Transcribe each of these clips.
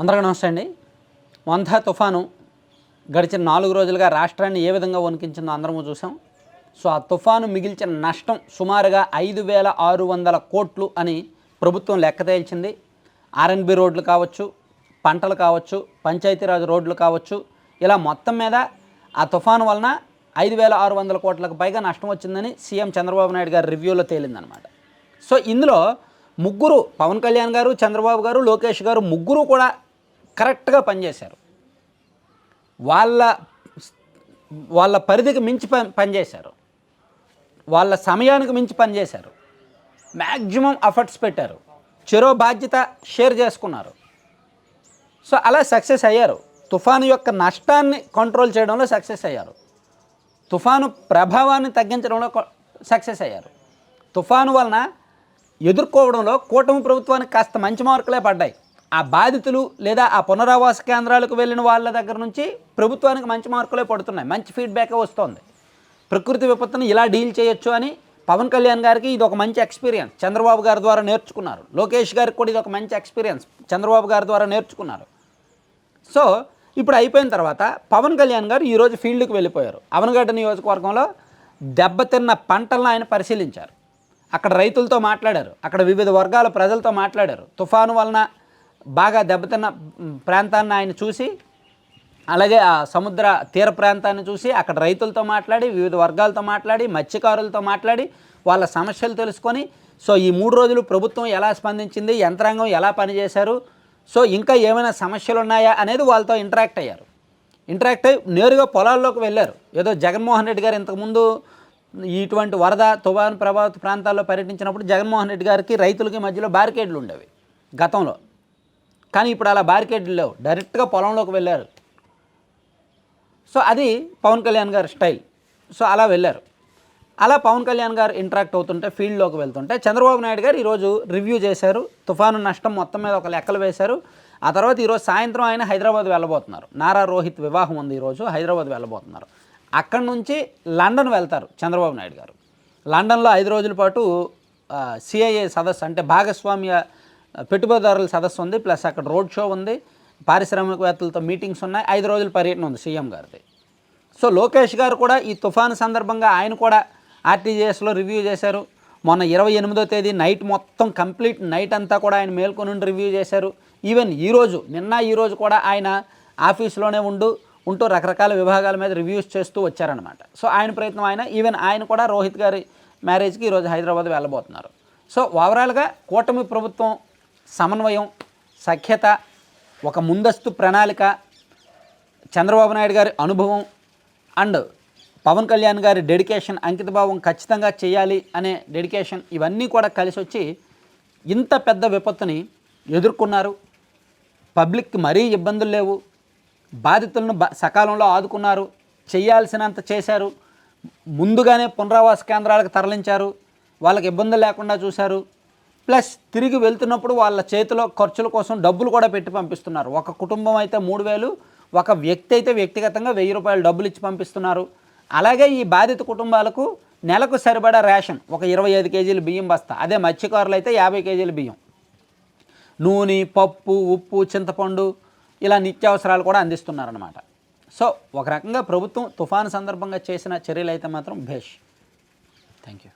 అందరికీ నమస్తే అండి. వంధ తుఫాను గడిచిన నాలుగు రోజులుగా రాష్ట్రాన్ని ఏ విధంగా వణికించిందో అందరము చూసాం. సో ఆ తుఫాను మిగిల్చిన నష్టం సుమారుగా ఐదు వేల ఆరు వందల కోట్లు అని ప్రభుత్వం లెక్క తేల్చింది. ఆర్ఎన్బి రోడ్లు కావచ్చు పంటలు కావచ్చు పంచాయతీరాజ్ రోడ్లు కావచ్చు ఇలా మొత్తం మీద ఆ తుఫాను వలన ఐదు వేల ఆరు వందల కోట్లకు పైగా నష్టం వచ్చిందని సీఎం చంద్రబాబు నాయుడు గారి రివ్యూలో తేలిందనమాట సో ఇందులో ముగ్గురు పవన్ కళ్యాణ్ గారు చంద్రబాబు గారు లోకేష్ గారు ముగ్గురు కూడా కరెక్ట్గా పనిచేశారు. వాళ్ళ వాళ్ళ పరిధికి మించి పని పనిచేశారు. వాళ్ళ సమయానికి మించి పనిచేశారు. మ్యాక్సిమం అఫర్ట్స్ పెట్టారు. చెరో బాధ్యత షేర్ చేసుకున్నారు. సో అలా సక్సెస్ అయ్యారు. తుఫాను యొక్క నష్టాన్ని కంట్రోల్ చేయడంలో సక్సెస్ అయ్యారు. తుఫాను ప్రభావాన్ని తగ్గించడంలో సక్సెస్ అయ్యారు. తుఫాను వలన ఎదుర్కోవడంలో కూటమి ప్రభుత్వానికి కాస్త మంచి మార్కులే పడ్డాయి. ఆ బాధితులు లేదా ఆ పునరావాస కేంద్రాలకు వెళ్ళిన వాళ్ళ దగ్గర నుంచి ప్రభుత్వానికి మంచి మార్కులే పడుతున్నాయి. మంచి ఫీడ్బ్యాక్ వస్తుంది. ప్రకృతి విపత్తును ఇలా డీల్ చేయొచ్చు అని పవన్ కళ్యాణ్ గారికి ఇది ఒక మంచి ఎక్స్పీరియన్స్. చంద్రబాబు గారి ద్వారా నేర్చుకున్నారు. లోకేష్ గారికి కూడా ఇది ఒక మంచి ఎక్స్పీరియన్స్. చంద్రబాబు గారి ద్వారా నేర్చుకున్నారు. సో ఇప్పుడు అయిపోయిన తర్వాత పవన్ కళ్యాణ్ గారు ఈరోజు ఫీల్డ్కి వెళ్ళిపోయారు. అవనగడ్డ నియోజకవర్గంలో దెబ్బతిన్న పంటలను ఆయన పరిశీలించారు. అక్కడ రైతులతో మాట్లాడారు. అక్కడ వివిధ వర్గాల ప్రజలతో మాట్లాడారు. తుఫాను వలన బాగా దెబ్బతిన్న ప్రాంతాన్ని ఆయన చూసి అలాగే ఆ సముద్ర తీర ప్రాంతాన్ని చూసి అక్కడ రైతులతో మాట్లాడి వివిధ వర్గాలతో మాట్లాడి మత్స్యకారులతో మాట్లాడి వాళ్ళ సమస్యలు తెలుసుకొని సో ఈ మూడు రోజులు ప్రభుత్వం ఎలా స్పందించింది యంత్రాంగం ఎలా పనిచేశారు సో ఇంకా ఏమైనా సమస్యలు ఉన్నాయా అనేది వాళ్ళతో ఇంటరాక్ట్ అయ్యారు. ఇంటరాక్ట్ అయ్యి నేరుగా పొలాల్లోకి వెళ్ళారు. ఏదో జగన్మోహన్ రెడ్డి గారు ఇంతకుముందు ఇటువంటి వరద తుఫాను ప్రభావిత ప్రాంతాల్లో పర్యటించినప్పుడు జగన్మోహన్ రెడ్డి గారికి రైతులకి మధ్యలో బ్యారికేడ్లు ఉండేవి గతంలో. కానీ ఇప్పుడు అలా బ్యారికేడ్లు లేవు. డైరెక్ట్గా పొలంలోకి వెళ్ళారు. సో అది పవన్ కళ్యాణ్ గారి స్టైల్. సో అలా వెళ్ళారు. అలా పవన్ కళ్యాణ్ గారు ఇంటరాక్ట్ అవుతుంటే ఫీల్డ్లోకి వెళ్తుంటే చంద్రబాబు నాయుడు గారు ఈరోజు రివ్యూ చేశారు. తుఫాను నష్టం మొత్తం మీద ఒక లెక్కలు వేశారు. ఆ తర్వాత ఈరోజు సాయంత్రం ఆయన హైదరాబాద్ వెళ్ళబోతున్నారు. నారా రోహిత్ వివాహం ఉంది ఈరోజు హైదరాబాద్ వెళ్ళబోతున్నారు. అక్కడి నుంచి లండన్ వెళ్తారు చంద్రబాబు నాయుడు గారు. లండన్లో ఐదు రోజుల పాటు సిఐఏ సదస్సు అంటే భాగస్వామ్య పెట్టుబడిదారుల సదస్సు ఉంది ప్లస్ అక్కడ రోడ్ షో ఉంది పారిశ్రామికవేత్తలతో మీటింగ్స్ ఉన్నాయి ఐదు రోజుల పర్యటన ఉంది సీఎం గారిది. సో లోకేష్ గారు కూడా ఈ తుఫాను సందర్భంగా ఆయన కూడా ఆర్టీజీఎస్లో రివ్యూ చేశారు. మొన్న ఇరవై ఎనిమిదో తేదీ నైట్ మొత్తం కంప్లీట్ నైట్ అంతా కూడా ఆయన మేల్కొని రివ్యూ చేశారు. ఈవెన్ ఈరోజు నిన్న ఈరోజు కూడా ఆయన ఆఫీస్లోనే ఉండు ఉంటూ రకరకాల విభాగాల మీద రివ్యూస్ చేస్తూ వచ్చారనమాట సో ఆయన ప్రయత్నం ఆయన ఈవెన్ ఆయన కూడా రోహిత్ గారి మ్యారేజ్కి ఈరోజు హైదరాబాద్ వెళ్ళబోతున్నారు. సో ఓవరాల్గా కూటమి ప్రభుత్వం సమన్వయం సఖ్యత ఒక ముందస్తు ప్రణాళిక చంద్రబాబు నాయుడు గారి అనుభవం అండ్ పవన్ కళ్యాణ్ గారి డెడికేషన్ అంకితభావం ఖచ్చితంగా చేయాలి అనే డెడికేషన్ ఇవన్నీ కూడా కలిసి వచ్చి ఇంత పెద్ద విపత్తుని ఎదుర్కొన్నారు. పబ్లిక్కి మరీ ఇబ్బందులు లేవు. బాధితులను సకాలంలో ఆదుకున్నారు. చేయాల్సినంత చేశారు. ముందుగానే పునరావాస కేంద్రాలకు తరలించారు. వాళ్ళకి ఇబ్బందులు లేకుండా చూశారు. ప్లస్ తిరిగి వెళ్తున్నప్పుడు వాళ్ళ చేతిలో ఖర్చుల కోసం డబ్బులు కూడా పెట్టి పంపిస్తున్నారు. ఒక కుటుంబం అయితే మూడు వేలు ఒక వ్యక్తి అయితే వ్యక్తిగతంగా వెయ్యి రూపాయలు డబ్బులు ఇచ్చి పంపిస్తున్నారు. అలాగే ఈ బాధిత కుటుంబాలకు నెలకు సరిపడా రేషన్ ఒక ఇరవై ఐదు కేజీలు బియ్యం బస్తా అదే మత్స్యకారులు అయితే యాభై కేజీల బియ్యం. నూనె పప్పు ఉప్పు చింతపండు ఇలా నిత్యావసరాలు కూడా అందిస్తున్నారన్నమాట. సో ఒక రకంగా ప్రభుత్వం తుఫాను సందర్భంగా చేసిన చర్యలు అయితే మాత్రం భేష్. థ్యాంక్ యూ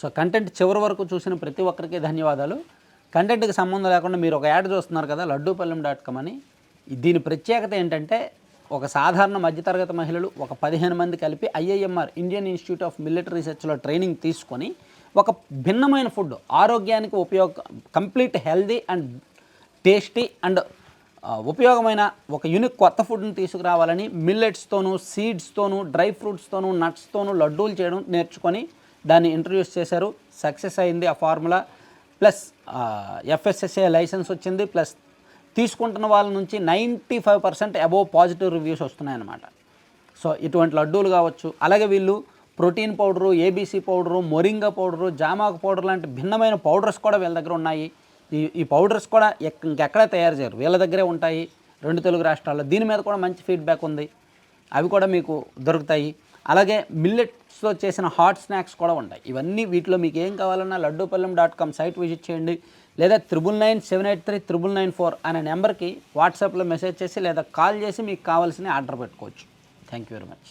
సో కంటెంట్ చివరి వరకు చూసిన ప్రతి ఒక్కరికి ధన్యవాదాలు. కంటెంట్కి సంబంధం లేకుండా మీరు ఒక యాడ్ చూస్తున్నారు కదా లడ్డూపల్లెం డాట్ కామ్ అని. దీని ప్రత్యేకత ఏంటంటే ఒక సాధారణ మధ్యతరగతి మహిళలు ఒక పదిహేను మంది కలిపి IIMR Indian Institute of Military రీసెర్చ్లో training తీసుకొని ఒక భిన్నమైన ఫుడ్ ఆరోగ్యానికి ఉపయోగ complete healthy and tasty and ఉపయోగమైన ఒక యూనిక్ కొత్త ఫుడ్ని తీసుకురావాలని మిల్లెట్స్తోనూ సీడ్స్తోనూ డ్రై ఫ్రూట్స్తోనూ నట్స్తోనూ లడ్డూలు చేయడం నేర్చుకొని దాన్ని ఇంట్రడ్యూస్ చేశారు. సక్సెస్ అయింది ఆ ఫార్ములా ప్లస్ ఎఫ్ఎస్ఎస్ఏ లైసెన్స్ వచ్చింది. ప్లస్ తీసుకుంటున్న వాళ్ళ నుంచి ninety five percent above positive reviews వస్తున్నాయన్నమాట. So ఇటువంటి లడ్డూలు కావచ్చు. అలాగే వీళ్ళు protein powder ABC powder moringa powder జామాకు powder లాంటి భిన్నమైన పౌడర్స్ కూడా వీళ్ళ దగ్గర ఉన్నాయి. ఈ ఈ పౌడర్స్ కూడా ఇంకెక్కడ తయారు చేయరు. వీళ్ళ దగ్గరే ఉంటాయి రెండు తెలుగు రాష్ట్రాల్లో. దీని మీద కూడా మంచి ఫీడ్బ్యాక్ ఉంది. అవి కూడా మీకు దొరుకుతాయి. అలాగే మిల్లెట్స్తో చేసిన హాట్ స్నాక్స్ కూడా ఉంటాయి. ఇవన్నీ వీటిలో మీకు ఏం కావాలన్నా Laddupallem dot com site visit చేయండి. లేదా triple nine seven eight three triple nine four అనే నెంబర్కి వాట్సాప్లో మెసేజ్ చేసి లేదా కాల్ చేసి మీకు కావాల్సిన ఆర్డర్ పెట్టుకోవచ్చు. Thank you very much